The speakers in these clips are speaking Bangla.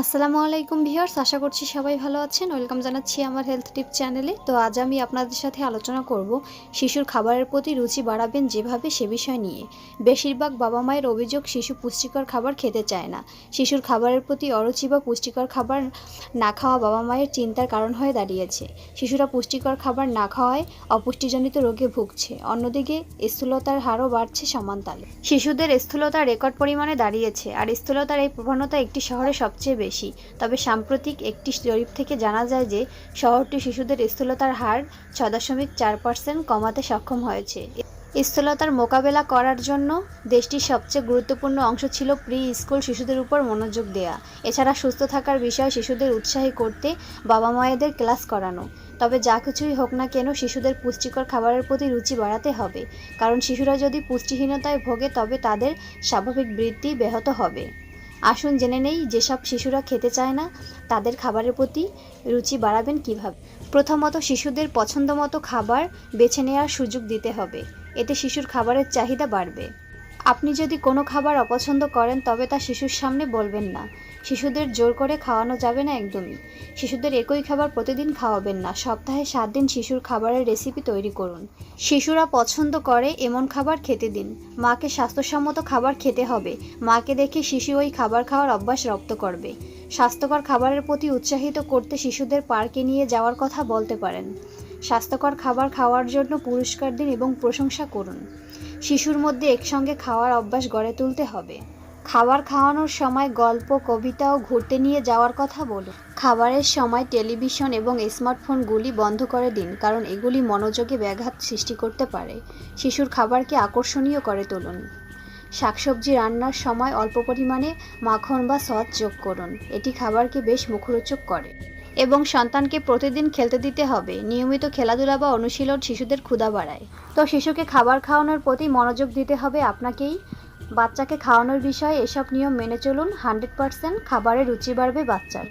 আসসালামু আলাইকুম ভিউয়ার্স, আশা করছি সবাই ভালো আছেন। ওয়েলকাম জানাচ্ছি আমার হেলথ টিপ চ্যানেলে। তো আজ আমি আপনাদের সাথে আলোচনা করব, শিশুর খাবারের প্রতি রুচি বাড়াবেন যেভাবে সে বিষয় নিয়ে। বেশিরভাগ বাবা মায়ের অভিযোগ, শিশু পুষ্টিকর খাবার খেতে চায় না। শিশুর খাবারের প্রতি অরুচি বা পুষ্টিকর খাবার না খাওয়া বাবা মায়ের চিন্তার কারণ হয়ে দাঁড়িয়েছে। শিশুরা পুষ্টিকর খাবার না খাওয়ায় অপুষ্টিজনিত রোগে ভুগছে। অন্যদিকে, স্থূলতার হারও বাড়ছে সমান তালে শিশুদের স্থূলতা রেকর্ড পরিমাণে দাঁড়িয়েছে, আর স্থূলতার এই প্রবণতা একটি শহরে সবচেয়ে বেশি। তবে সাম্প্রতিক একটি জরিপ থেকে জানা যায় যে, শহরটি শিশুদের স্থূলতার হার ছয় দশমিক চার পার্সেন্ট কমাতে সক্ষম হয়েছে। স্থূলতার মোকাবেলা করার জন্য দেশটির সবচেয়ে গুরুত্বপূর্ণ অংশ ছিল প্রি স্কুল শিশুদের উপর মনোযোগ দেয়া। এছাড়া সুস্থ থাকার বিষয়ে শিশুদের উৎসাহী করতে বাবা মায়েদের ক্লাস করানো। তবে যা কিছুই হোক না কেন শিশুদের পুষ্টিকর খাবারের প্রতি রুচি বাড়াতে হবে। কারণ শিশুরা যদি পুষ্টিহীনতায় ভোগে তবে তাদের স্বাভাবিক বৃদ্ধি ব্যাহত হবে। আসুন জেনে নেই, যেসব শিশুরা খেতে চায় না, তাদের খাবারের প্রতি রুচি বাড়াবেন কীভাবে? প্রথমত শিশুদের পছন্দমতো খাবার বেছে নেওয়ার সুযোগ দিতে হবে। এতে শিশুর খাবারের চাহিদা বাড়বে। আপনি যদি কোনো খাবার অপছন্দ করেন, তবে তা শিশুর সামনে বলবেন না। শিশুদের জোর করে খাওয়ানো যাবে না একদমই। শিশুদের একই খাবার প্রতিদিন খাওয়াবেন না। সপ্তাহে সাত দিন শিশুর খাবারের রেসিপি তৈরি করুন। শিশুরা পছন্দ করে এমন খাবার খেতে দিন। মাকে স্বাস্থ্যসম্মত খাবার খেতে হবে। মাকে দেখে শিশু ওই খাবার খাওয়ার অভ্যাস রপ্ত করবে। স্বাস্থ্যকর খাবারের প্রতি উৎসাহিত করতে শিশুদের পার্কে নিয়ে যাওয়ার কথা বলতে পারেন। স্বাস্থ্যকর খাবার খাওয়ার জন্য পুরস্কার দিন এবং প্রশংসা করুন। শিশুর মধ্যে একসঙ্গে খাওয়ার অভ্যাস গড়ে তুলতে হবে। খাবার খাওয়ানোর সময় গল্প, কবিতা ও ঘুরতে নিয়ে যাওয়ার কথা বলুন। খাবারের সময় টেলিভিশন এবং স্মার্টফোনগুলি বন্ধ করে দিন, কারণ এগুলি মনোযোগে ব্যাঘাত সৃষ্টি করতে পারে। শিশুর খাবারকে আকর্ষণীয় করে তুলুন। শাকসবজি রান্নার সময় অল্প পরিমাণে মাখন বা সস যোগ করুন। এটি খাবারকে বেশ মুখরোচক করে। এবং সন্তানকে প্রতিদিন খেলতে দিতে হবে। নিয়মিত খেলাধুলা বা অনুশীলন শিশুদের ক্ষুধা বাড়ায়। তো শিশুকে খাবার খাওয়ানোর প্রতি মনোযোগ দিতে হবে আপনাকেই। বাচ্চাকে খাওয়ানোর বিষয়ে এসব নিয়ম মেনে চলুন। হান্ড্রেড পারসেন্ট খাবারের রুচি বাড়বে বাচ্চার।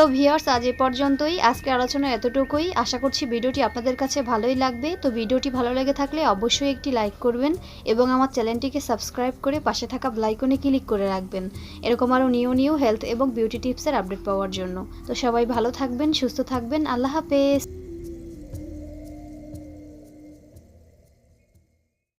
তো ভিওর্স আজ এ পর্যন্তই। আজকের আলোচনা এতটুকুই। আশা করছি ভিডিওটি আপনাদের কাছে ভালোই লাগবে। তো ভিডিওটি ভালো লেগে থাকলে অবশ্যই একটি লাইক করবেন এবং আমার চ্যানেলটিকে সাবস্ক্রাইব করে পাশে থাকা ব্লাইকনে ক্লিক করে রাখবেন। এরকম আরও নিউ নিউ হেলথ এবং বিউটি টিপসের আপডেট পাওয়ার জন্য। তো সবাই ভালো থাকবেন, সুস্থ থাকবেন। আল্লাহ হাফেজ।